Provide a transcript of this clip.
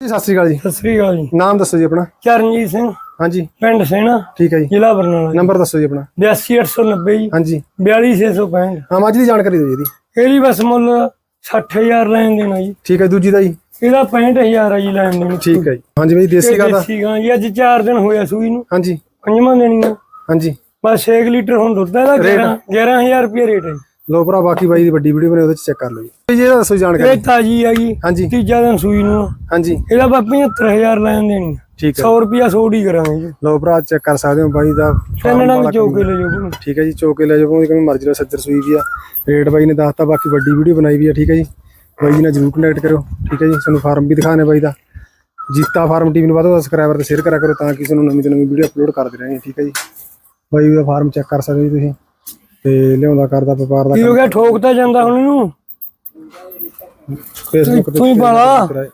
ਜੀ ਸਤਿ ਸ੍ਰੀ ਅਕਾਲ ਜੀ। ਸਤਿ ਸ੍ਰੀ ਅਕਾਲ ਜੀ। ਨਾਮ ਦੱਸੋ ਜੀ ਆਪਣਾ। ਚਰਨਜੀਤ ਸਿੰਘ। ਹਾਂਜੀ। ਪਿੰਡ ਸੈਣਾ। ਠੀਕ ਹੈ ਜੀ। ਜ਼ਿਲ੍ਹਾ ਬਰਨਾਲਾ ਨੰਬਰ ਦੱਸੋ ਜੀ ਆਪਣਾ। 82890 ਜੀ। ਹਾਂਜੀ। 42665 ਹਾਂ ਮੱਝ ਦੀ ਜਾਣਕਾਰੀ ਦਿਓ ਜੀ ਇਹਦੀ। ਇਹਦੀ ਬਸ ਮੁੱਲ 60000 ਲੈਣ ਦੇਣਾ ਜੀ। ਠੀਕ ਹੈ ਦੂਜੀ ਦਾ ਜੀ। ਇਹਦਾ 65000 ਆ ਜੀ ਲੈਣ ਦੇਣੀ। ਠੀਕ ਹੈ ਜੀ। ਹਾਂਜੀ ਬਾਈ ਦੇਸੀ ਗਾਂ ਦਾ। ਦੇਸੀ ਗਾਂ ਜੀ। ਅੱਜ 4 ਦਿਨ ਹੋਇਆ ਸੂਈ ਨੂੰ। ਹਾਂਜੀ। ਪੰਜਵਾਂ ਦੇਣੀਆਂ ਹਾਂਜੀ। ਬਸ 6 ਲੀਟਰ ਹੁਣ ਦੁੱਧ ਦਾ ਇਹਦਾ 11 11000 ਰੁਪਏ ਰੇਟ ਹੈ ਜੀ। ਲੋ ਭਰਾ ਬਾਕੀ ਬਾਈ ਦੀ ਵੱਡੀ ਵੀਡੀਓ ਬਣੇ ਉਹਦੇ ਚ ਚੈੱਕ ਕਰ ਲਓ ਜੀ। ਜੀ ਦੱਸੋ ਜਾਣਕਾਰੀ। ਇਹ ਤਾਜੀ ਆ ਜੀ ਹਾਂਜੀ। ਤੀਜਾ ਦਿਨ ਸੂਈ ਨੂੰ। ਹਾਂਜੀ। ਇਹਦਾ ਬਾ 75000 ਲੈਣ ਦੇਣੀ ਠੀਕ ਹੈ 100 ਰੁਪਿਆ ਸੋੜੀ ਕਰਾਂਗੇ ਜੀ। ਲੋ ਭਰਾ ਚੈੱਕ ਕਰ ਸਕਦੇ ਹੋ ਬਾਈ ਦਾ। ਤਿੰਨ ਡੰਗ ਚੋਕੇ ਲੈ ਜਾਓ ਠੀਕ ਹੈ ਜੀ ਚੋਕੇ ਲੈ ਜਾਓ ਕਿਵੇਂ ਮਰਜ਼ੀ ਲਓ ਸੱਜਰ ਸੂਈ ਵੀ ਆ। ਰੇਟ ਬਾਈ ਨੇ ਦੱਸਤਾ ਬਾਕੀ ਵੱਡੀ ਵੀਡੀਓ ਬਣਾਈ ਵੀ ਆ ਠੀਕ ਹੈ ਜੀ। ਬਾਈ ਜੀ ਨਾਲ ਜਰੂਰ ਕੰਟੈਕਟ ਕਰੋ ਠੀਕ ਹੈ ਜੀ। ਤੁਹਾਨੂੰ ਫਾਰਮ ਵੀ ਦਿਖਾਣੇ ਬਾਈ ਦਾ। ਜੀਤਾ ਫਾਰਮ ਟੀਮ ਨੂੰ ਵੱਧ ਤੋਂ ਵੱਧ ਸਬਸਕ੍ਰਾਈਬਰ ਤੇ ਸ਼ੇਅਰ ਕਰਿਆ ਕਰੋ ਤਾਂ ਕਿ ਤੁਹਾਨੂੰ ਨਵੀਂ ਤੋਂ ਨਵੀਂ ਵੀਡੀਓ ਅਪਲੋਡ ਕਰਦੇ ਰਹਾਂਗੇ ਠੀਕ ਹੈ ਜੀ। ਬਾਈ ਦਾ ਫਾਰਮ ਚੈੱਕ ਕਰ ਸਕਦੇ ਹੋ ਜੀ ਤੁਸੀਂ। ਤੇ ਲਿਆਉਂਦਾ ਕਰਦਾ ਵਪਾਰ ਦਾ ਕੀ ਹੋ ਗਿਆ ਠੋਕ ਤਾਂ ਜਾਂਦਾ ਹੁਣ ਇਹਨੂੰ ਫੇਸਬੁੱਕ ਤੇ ਤੂੰ ਹੀ। ਕਰਾਏ।